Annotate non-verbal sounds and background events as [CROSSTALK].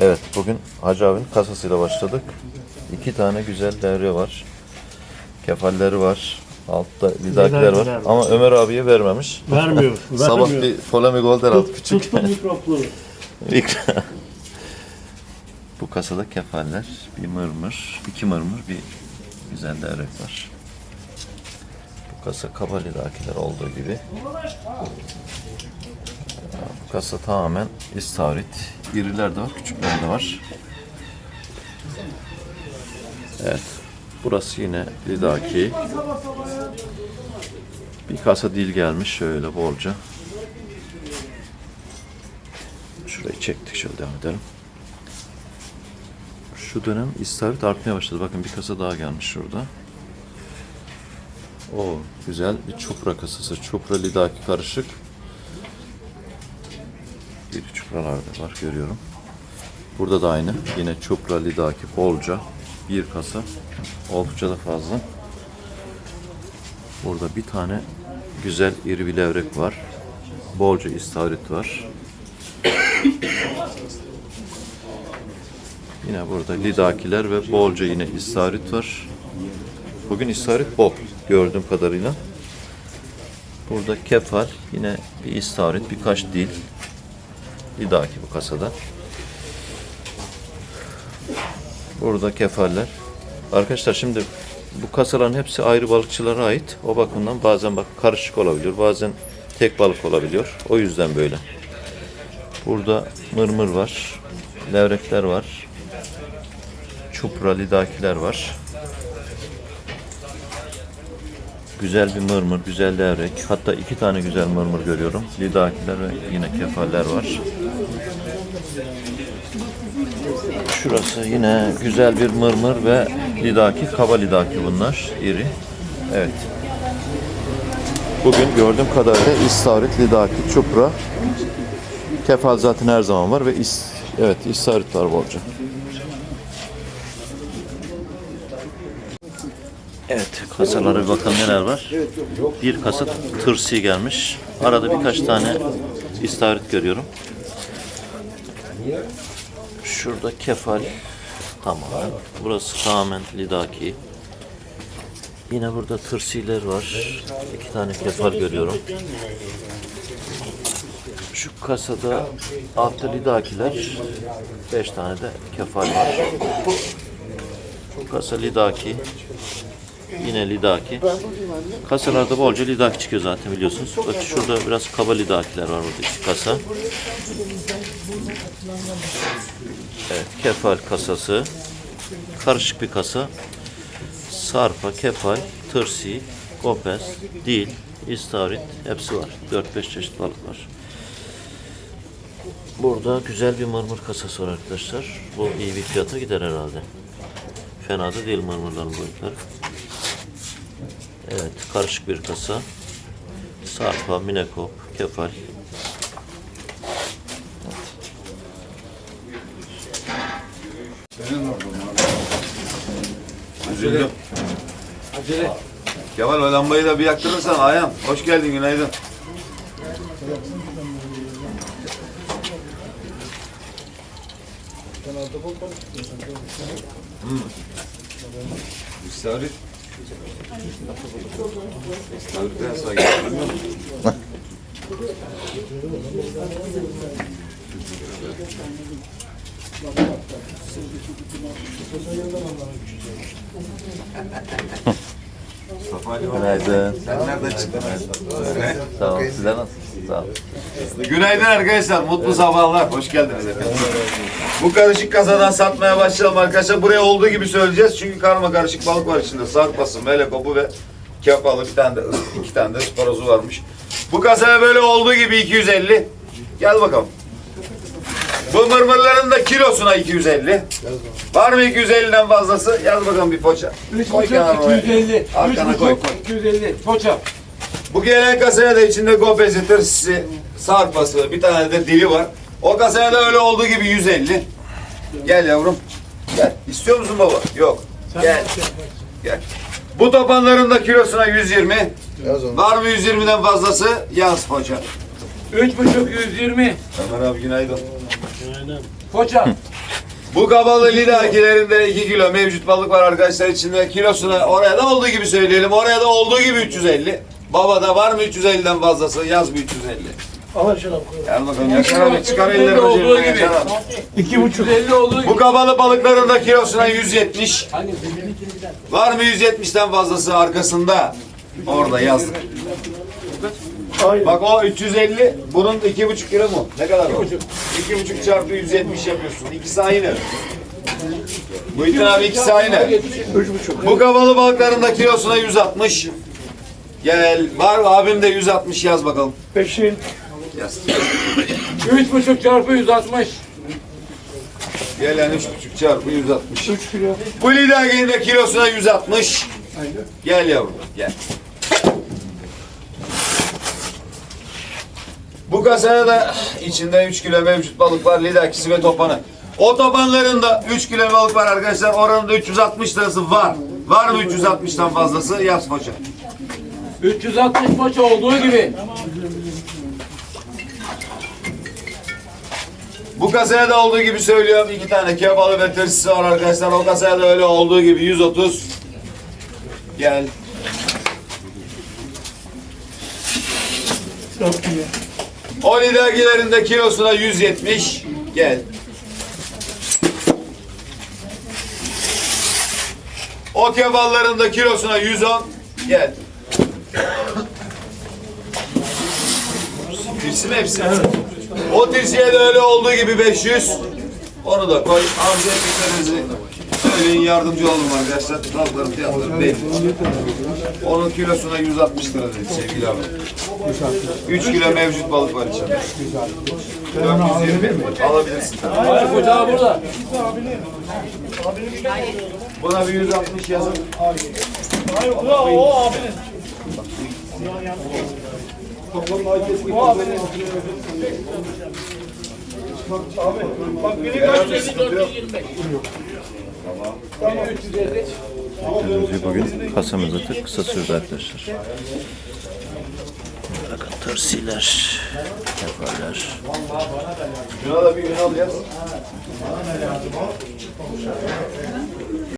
Evet bugün Hacı abinin kasasıyla başladık. İki tane güzel devre var. Kefalleri var. Altta lidakiler var. Var. Ama Ömer abiye vermemiş. Vermiyor. [LAUGHS] Sabah vermiyor. bir polemik oldu herhalde Tut, küçük. tuttu mikroplu. [LAUGHS] Bu kasada kefaller, bir mırmır, iki mırmır, bir güzel devrek var. Bu kasa kaba lidakiler olduğu gibi. Bu kasa tamamen istavrit. İriler de var, küçükler de var. Evet. Burası yine lidaki. Bir kasa dil gelmiş şöyle bolca. Şurayı çektik şöyle devam edelim. Şu dönem istavrit artmaya başladı. Bakın bir kasa daha gelmiş şurada. O güzel bir çupra kasası. Çupra lidaki karışık. Bir çupralarda var görüyorum. Burada da aynı. Yine çupra lidaki bolca. Bir kasa. Oldukça da fazla. Burada bir tane güzel iri bir levrek var. Bolca istavrit var. Yine burada lidakiler ve bolca yine istavrit var. Bugün istavrit bol gördüğüm kadarıyla. Burada kefal, yine bir istavrit, birkaç dil. Lidaki bu kasada. Burada kefaller. Arkadaşlar şimdi bu kasaların hepsi ayrı balıkçılara ait. O bakımdan bazen bak karışık olabiliyor, bazen tek balık olabiliyor. O yüzden böyle. Burada mırmır var, levrekler var, çupra lidakiler var. Güzel bir mırmır, güzel levrek. Hatta iki tane güzel mırmır görüyorum. Lidakiler ve yine kefaller var. Şurası yine güzel bir mırmır ve lidaki, kaba lidaki bunlar. iri. Evet. Bugün gördüğüm kadarıyla istavrit, lidaki, çupra, kefal zaten her zaman var ve is, evet istavrit var bolca. Evet, kasalara bir bakalım neler var. Bir kasa tırsi gelmiş. Arada birkaç tane istavrit görüyorum. Şurada kefal tamamen. Burası tamamen lidaki. Yine burada tırsiler var. İki tane kefal görüyorum. Şu kasada altta lidakiler. Beş tane de kefal var. Bu kasa lidaki. Yine lidaki. Kasalarda bolca lidaki çıkıyor zaten biliyorsunuz. Bak şurada biraz kaba lidakiler var burada iki kasa. Evet, kefal kasası. Karışık bir kasa. Sarpa, kefal, tırsi, gopes, dil, istavrit hepsi var. 4-5 çeşit balık var. Burada güzel bir mırmır kasası var arkadaşlar. Bu iyi bir fiyata gider herhalde. Fena da değil mırmırların boyutları. Evet, karışık bir kasa. Sarpa, minekop, kefal. Üzüldüm. Kemal o lambayı da bir yaktırırsan Ayhan. Hoş geldin günaydın. Hmm. İstavrit. İstavrit ben sana getirdim. Günaydın. Sen nereden çıktın? Öyle. Sağ olun. Sizler nasılsınız? Sağ olun. Günaydın arkadaşlar. Mutlu sabahlar. Hoş geldiniz efendim. Bu karışık kasadan satmaya başlayalım arkadaşlar. Buraya olduğu gibi söyleyeceğiz. Çünkü karma karışık balık var içinde. Sarpası, melekopu ve kepalı bir tane de iki tane de ısparazu varmış. Bu kasaya böyle olduğu gibi 250. Gel bakalım. Bu mırmırların da kilosuna 250. Var mı 250'den fazlası? Yaz bakalım bir poça. Koy kenara oraya. 250. Arkana koy, koy. 250. Poça. Bu gelen kasaya da içinde tırsisi, sarpası, bir tane de dili var. O kasaya da öyle olduğu gibi 150. Gel yavrum. Gel. İstiyor musun baba? Yok. Gel. Gel. Bu tapanların da kilosuna 120. Var mı 120'den fazlası? Yaz poça. 3,5 120. Ömer abi günaydın. Poça. Bu kabalı lidakilerinde 2 kilo mevcut balık var arkadaşlar içinde. Kilosuna oraya da olduğu gibi söyleyelim. Oraya da olduğu gibi 350. Babada var mı 350'den fazlası? Yaz bir 350. Al şunu. Gel bakalım Yaşar abi çıkar ellerini Olduğu gibi. Yaşar abi. İki buçuk. 150 olduğu Bu kabalı balıkların da kilosuna 170. Var mı 170'ten fazlası arkasında? Orada yazdık. Aynen. Bak o 350, bunun iki buçuk kilo mu? Ne kadar o? İki buçuk çarpı 170 yapıyorsun. İkisi aynı. Muhittin abi ikisi aynı. Bu kabalı balıkların da kilosuna 160. Gel, var abim de 160 yaz bakalım. Peşin. Yaz. 3,5 çarpı 160. Gelen üç buçuk çarpı 160. Üç kilo. Bu liderginin de kilosuna 160. Gel yavrum, gel. Bu kasaya da içinde 3 kilo mevcut balık var. Lidakisi ve topanı. O topanların da 3 kilo balık var arkadaşlar. Oranın da 360 lirası var. Var mı 360'tan fazlası? Yaz paşa. 360 maç olduğu gibi. Bu kasaya da olduğu gibi söylüyorum. iki tane kebalı ve tırsısı var arkadaşlar. O kasaya da öyle olduğu gibi 130. Gel. Dört kilo. O lidergilerin de kilosuna 170. Gel. O kebalların da kilosuna 110. Gel. Tirsi mi hepsi? O tirsiye de öyle olduğu gibi 500. Onu da koy. Arzu ettiklerinizi söyleyin yardımcı olun arkadaşlar. Tavukların fiyatları belli. Onun kilosuna 160 lira dedi sevgili abi. 3 kilo mevcut balık var içinde. 420 alabilirsin. Hayır kocağı burada. Buna bir 160 yazın. Hayır o, o abinin. O abinin. Abi bak biri kaç dedi? Gördüğünüz gibi bugün kasamızda tık kısa sürdü arkadaşlar. Bakın tırsiler, kefaller. Şuna da bir Ünal yaz.